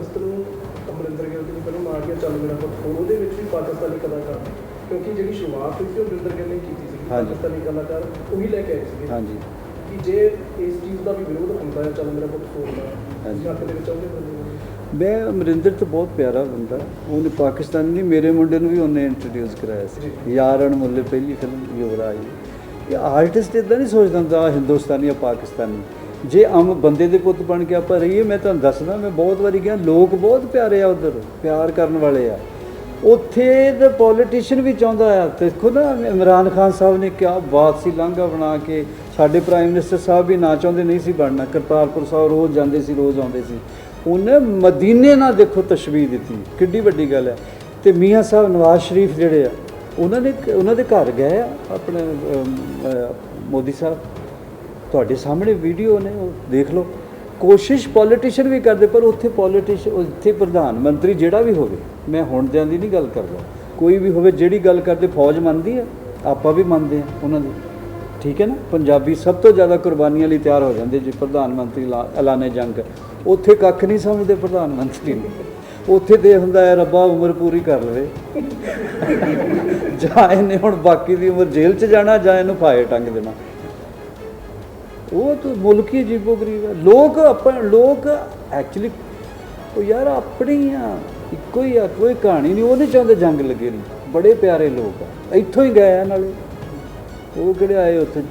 ਅਗਸਤ ਨੂੰ ਅਮਰਿੰਦਰ ਗਿੱਲ ਦੀ ਫਿਲਮ ਆ ਗਿਆ ਚੱਲ ਮੇਰਾ ਪੁੱਤ। ਫੋਨ ਉਹਦੇ ਵਿੱਚ ਵੀ ਪਾਕਿਸਤਾਨੀ ਕਲਾਕਾਰ ਕਿਉਂਕਿ ਜਿਹੜੀ ਸ਼ੁਰੂਆਤ ਹੋਈ ਸੀ ਉਹ ਅਮਰਿੰਦਰ ਗਿੱਲ ਨੇ ਕੀਤੀ ਸੀ। ਪਾਕਿਸਤਾਨੀ ਕਲਾਕਾਰ ਉਹੀ ਲੈ ਕੇ ਆਏ ਸੀਗੇ। ਹਾਂਜੀ। ਕਿ ਜੇ ਇਸ ਚੀਜ਼ ਦਾ ਵੀ ਵਿਰੋਧ ਹੁੰਦਾ ਹੈ ਚੱਲ ਮੇਰਾ ਪੁੱਤ ਫੋਨ ਦਾ ਹਾਂਜੀ। ਜਾਂ ਦੇ ਵਿੱਚ ਆਉਂਦੇ ਮੈਂ ਅਮਰਿੰਦਰ ਤਾਂ ਬਹੁਤ ਪਿਆਰਾ ਬੰਦਾ। ਉਹਨੇ ਪਾਕਿਸਤਾਨੀ ਨਹੀਂ ਮੇਰੇ ਮੁੰਡੇ ਨੂੰ ਵੀ ਉਹਨੇ ਇੰਟਰੋਡਿਊਸ ਕਰਾਇਆ ਸੀ। ਯਾਰਨ ਮੁੱਲੇ ਪਹਿਲੀ ਫਿਲਮ ਯੁਵਰਾਜ ਇਹ ਆਰਟਿਸਟ ਇਦਾਂ ਨਹੀਂ ਸੋਚਦਾ ਹੁੰਦਾ ਹਿੰਦੁਸਤਾਨੀ ਜਾਂ ਪਾਕਿਸਤਾਨੀ। ਜੇ ਆਮ ਬੰਦੇ ਦੇ ਪੁੱਤ ਬਣ ਕੇ ਆਪਾਂ ਰਹੀਏ, ਮੈਂ ਤੁਹਾਨੂੰ ਦੱਸਦਾ, ਮੈਂ ਬਹੁਤ ਵਾਰੀ ਗਿਆ, ਲੋਕ ਬਹੁਤ ਪਿਆਰੇ ਆ ਉਧਰ, ਪਿਆਰ ਕਰਨ ਵਾਲੇ ਆ। ਉੱਥੇ ਦਾ ਪੋਲੀਟੀਸ਼ੀਅਨ ਵੀ ਚਾਹੁੰਦਾ ਆ ਦੇਖੋ ਨਾ, ਇਮਰਾਨ ਖਾਨ ਸਾਹਿਬ ਨੇ ਕਿਹਾ ਬਾਤ ਸੀ ਲਾਂਘਾ ਬਣਾ ਕੇ, ਸਾਡੇ ਪ੍ਰਾਈਮ ਮਿਨਿਸਟਰ ਸਾਹਿਬ ਵੀ ਨਾ ਚਾਹੁੰਦੇ, ਨਹੀਂ ਸੀ ਬਣਨਾ, ਕਰਤਾਰਪੁਰ ਸਾਹਿਬ ਰੋਜ਼ ਜਾਂਦੇ ਸੀ, ਰੋਜ਼ ਆਉਂਦੇ ਸੀ। ਉਹਨੇ ਮਦੀਨੇ ਨਾਲ ਦੇਖੋ ਤਸ਼ਬੀਹ ਦਿੱਤੀ, ਕਿੱਡੀ ਵੱਡੀ ਗੱਲ ਹੈ ਤੇ ਮੀਆਂ ਸਾਹਿਬ ਨਵਾਜ਼ ਸ਼ਰੀਫ ਜਿਹੜੇ ਆ, ਉਹਨਾਂ ਨੇ, ਉਹਨਾਂ ਦੇ ਘਰ ਗਏ ਆ, ਆਪਣੇ ਮੋਦੀ ਸਾਹਿਬ। ਤੁਹਾਡੇ ਸਾਹਮਣੇ ਵੀਡੀਓ ਨੇ, ਉਹ ਦੇਖ ਲਓ। ਕੋਸ਼ਿਸ਼ ਪੋਲੀਟੀਸ਼ੀਅਨ ਵੀ ਕਰਦੇ, ਪਰ ਉੱਥੇ ਪੋਲੀਟੀਸ਼ੀਅਨ ਉੱਥੇ ਪ੍ਰਧਾਨ ਮੰਤਰੀ ਜਿਹੜਾ ਵੀ ਹੋਵੇ, ਮੈਂ ਹੁਣ ਦਿਆਂ ਦੀ ਨਹੀਂ ਗੱਲ ਕਰਦਾ। ਕੋਈ ਵੀ ਹੋਵੇ, ਜਿਹੜੀ ਗੱਲ ਕਰਦੇ, ਫੌਜ ਮੰਨਦੀ ਹੈ ਆਪਾਂ ਵੀ ਮੰਨਦੇ ਆ ਉਹਨਾਂ ਦੀ। ਠੀਕ ਹੈ ਨਾ? ਪੰਜਾਬੀ ਸਭ ਤੋਂ ਜ਼ਿਆਦਾ ਕੁਰਬਾਨੀਆਂ ਲਈ ਤਿਆਰ ਹੋ ਜਾਂਦੇ ਜੇ, ਪ੍ਰਧਾਨ ਮੰਤਰੀ ਐਲਾ- ਐਲਾਨੇ ਜੰਗ। ਉੱਥੇ ਕੱਖ ਨਹੀਂ ਸਮਝਦੇ ਪ੍ਰਧਾਨ ਮੰਤਰੀ ਨੂੰ। ਉੱਥੇ ਤੇ ਹੁੰਦਾ ਹੈ, ਰੱਬਾ ਉਮਰ ਪੂਰੀ ਕਰ ਲਵੇ। ਜਾਂ ਇਹਨੇ ਹੁਣ ਬਾਕੀ ਦੀ ਉਮਰ ਜੇਲ੍ਹ 'ਚ ਜਾਣਾ ਜਾਂ ਇਹਨੂੰ ਫਾਇਰ ਟੰਗ ਦੇਣਾ। ਉਹ ਤਾਂ ਮੁਲਕ ਹੀ ਅਜੀਬੋ ਗਰੀਬ ਹੈ। ਲੋਕ ਆਪਾਂ ਲੋਕ ਐਕਚੁਅਲੀ ਉਹ ਯਾਰ ਆਪਣੀ ਆ, ਇੱਕੋ ਹੀ ਆ, ਕੋਈ ਕਹਾਣੀ ਨਹੀਂ, ਉਹ ਨਹੀਂ ਚਾਹੁੰਦੇ ਜੰਗ ਲੱਗੇ ਨਹੀਂ ਬੜੇ ਪਿਆਰੇ ਲੋਕ ਆ। ਇੱਥੋਂ ਹੀ ਗਏ ਆ ਨਾਲੇ। ਉਹ ਕਿਹੜੇ ਆਏ ਉੱਥੇ?